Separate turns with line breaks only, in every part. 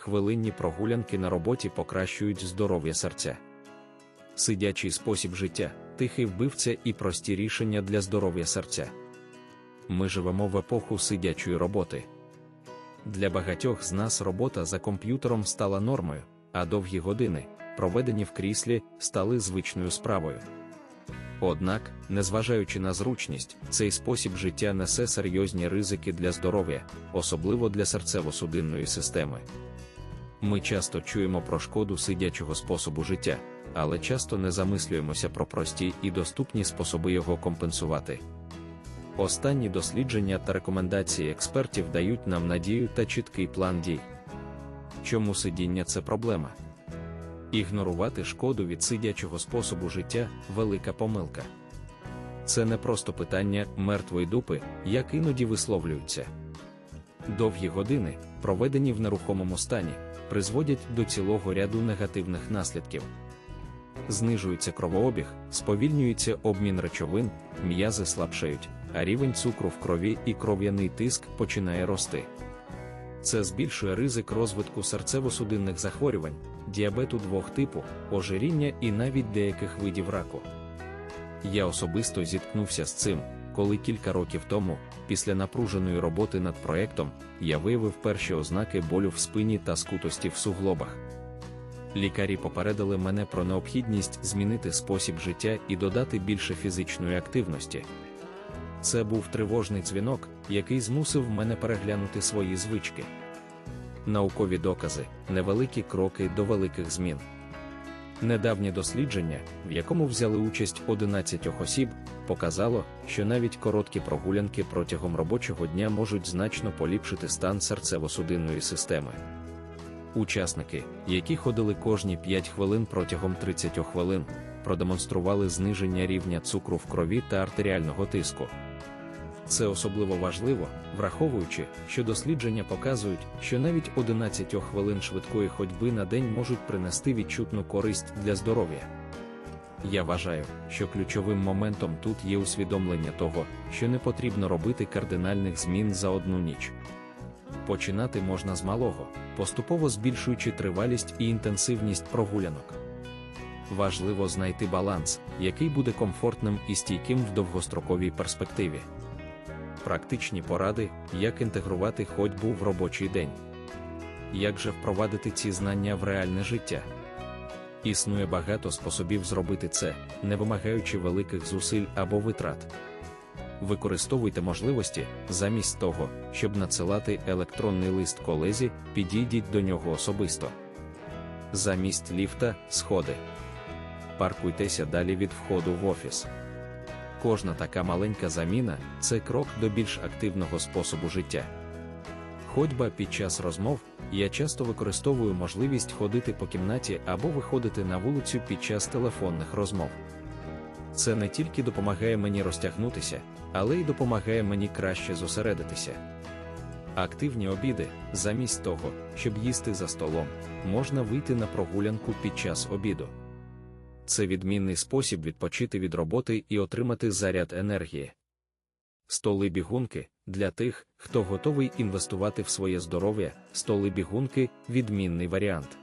хвилинні прогулянки на роботі покращують здоров'я серця. Сидячий спосіб життя, тихий вбивця і прості рішення для здоров'я серця. Ми живемо в епоху сидячої роботи. Для багатьох з нас робота за комп'ютером стала нормою, а довгі години, проведені в кріслі, стали звичною справою. Однак, незважаючи на зручність, цей спосіб життя несе серйозні ризики для здоров'я, особливо для серцево-судинної системи. Ми часто чуємо про шкоду сидячого способу життя, але часто не замислюємося про прості і доступні способи його компенсувати. Останні дослідження та рекомендації експертів дають нам надію та чіткий план дій. Чому сидіння це проблема? Ігнорувати шкоду від сидячого способу життя велика помилка. Це не просто питання мертвої дупи, як іноді висловлюються. Довгі години, проведені в нерухомому стані, призводять до цілого ряду негативних наслідків. Знижується кровообіг, сповільнюється обмін речовин, м'язи слабшають, а рівень цукру в крові і кров'яний тиск починає рости. Це збільшує ризик розвитку серцево-судинних захворювань, діабету двох типу, ожиріння і навіть деяких видів раку. Я особисто зіткнувся з цим, коли кілька років тому, після напруженої роботи над проектом, я виявив перші ознаки болю в спині та скутості в суглобах. Лікарі попередили мене про необхідність змінити спосіб життя і додати більше фізичної активності. Це був тривожний дзвінок, який змусив мене переглянути свої звички. Наукові докази, невеликі кроки до великих змін. Недавнє дослідження, в якому взяли участь 11 осіб, показало, що навіть короткі прогулянки протягом робочого дня можуть значно поліпшити стан серцево-судинної системи. Учасники, які ходили кожні 5 хвилин протягом 30 хвилин, продемонстрували зниження рівня цукру в крові та артеріального тиску. Це особливо важливо, враховуючи, що дослідження показують, що навіть 11 хвилин швидкої ходьби на день можуть принести відчутну користь для здоров'я. Я вважаю, що ключовим моментом тут є усвідомлення того, що не потрібно робити кардинальних змін за одну ніч. Починати можна з малого, поступово збільшуючи тривалість і інтенсивність прогулянок. Важливо знайти баланс, який буде комфортним і стійким в довгостроковій перспективі. Практичні поради, як інтегрувати ходьбу в робочий день. Як же впровадити ці знання в реальне життя? Існує багато способів зробити це, не вимагаючи великих зусиль або витрат. Використовуйте можливості, замість того, щоб надсилати електронний лист колезі, підійдіть до нього особисто. Замість ліфта сходи. Паркуйтеся далі від входу в офіс. Кожна така маленька заміна це крок до більш активного способу життя. Ходьба під час розмов я часто використовую можливість ходити по кімнаті або виходити на вулицю під час телефонних розмов. Це не тільки допомагає мені розтягнутися, але й допомагає мені краще зосередитися. Активні обіди, замість того, щоб їсти за столом, можна вийти на прогулянку під час обіду. Це відмінний спосіб відпочити від роботи і отримати заряд енергії. Столи бігунки для тих, хто готовий інвестувати в своє здоров'я, столи бігунки відмінний варіант.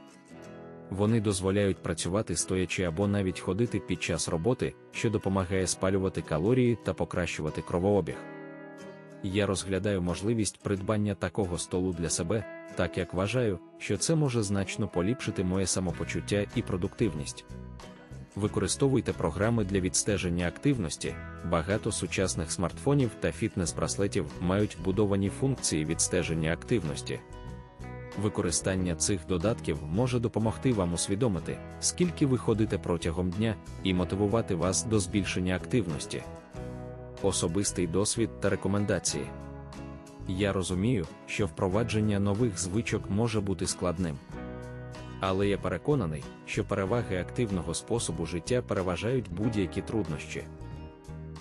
Вони дозволяють працювати стоячи або навіть ходити під час роботи, що допомагає спалювати калорії та покращувати кровообіг. Я розглядаю можливість придбання такого столу для себе, так як вважаю, що це може значно поліпшити моє самопочуття і продуктивність. Використовуйте програми для відстеження активності. Багато сучасних смартфонів та фітнес-браслетів мають вбудовані функції відстеження активності. Використання цих додатків може допомогти вам усвідомити, скільки ви ходите протягом дня, і мотивувати вас до збільшення активності. Особистий досвід та рекомендації. Я розумію, що впровадження нових звичок може бути складним. Але я переконаний, що переваги активного способу життя переважають будь-які труднощі.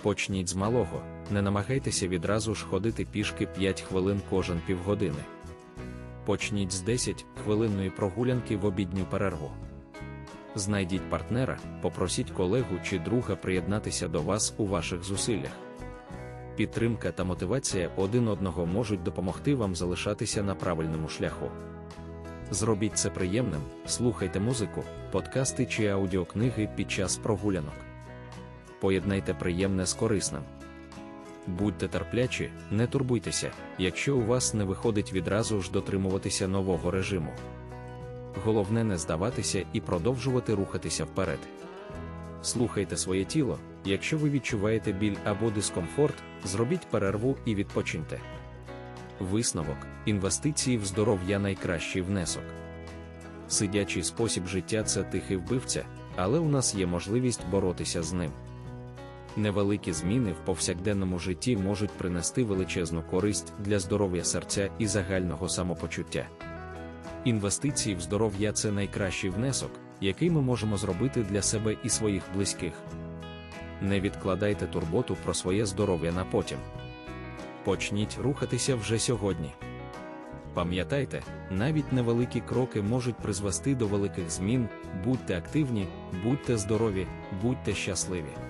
Почніть з малого, не намагайтеся відразу ж ходити пішки 5 хвилин кожен півгодини. Почніть з 10 хвилинної прогулянки в обідню перерву. Знайдіть партнера, попросіть колегу чи друга приєднатися до вас у ваших зусиллях. Підтримка та мотивація один одного можуть допомогти вам залишатися на правильному шляху. Зробіть це приємним, слухайте музику, подкасти чи аудіокниги під час прогулянок. Поєднайте приємне з корисним. Будьте терплячі, не турбуйтеся, якщо у вас не виходить відразу ж дотримуватися нового режиму. Головне не здаватися і продовжувати рухатися вперед. Слухайте своє тіло, якщо ви відчуваєте біль або дискомфорт, зробіть перерву і відпочиньте. Висновок інвестиції в здоров'я найкращий внесок. Сидячий спосіб життя це тихий вбивця, але у нас є можливість боротися з ним. Невеликі зміни в повсякденному житті можуть принести величезну користь для здоров'я серця і загального самопочуття. Інвестиції в здоров'я це найкращий внесок, який ми можемо зробити для себе і своїх близьких. Не відкладайте турботу про своє здоров'я на потім. Почніть рухатися вже сьогодні. Пам'ятайте, навіть невеликі кроки можуть призвести до великих змін, будьте активні, будьте здорові, будьте щасливі.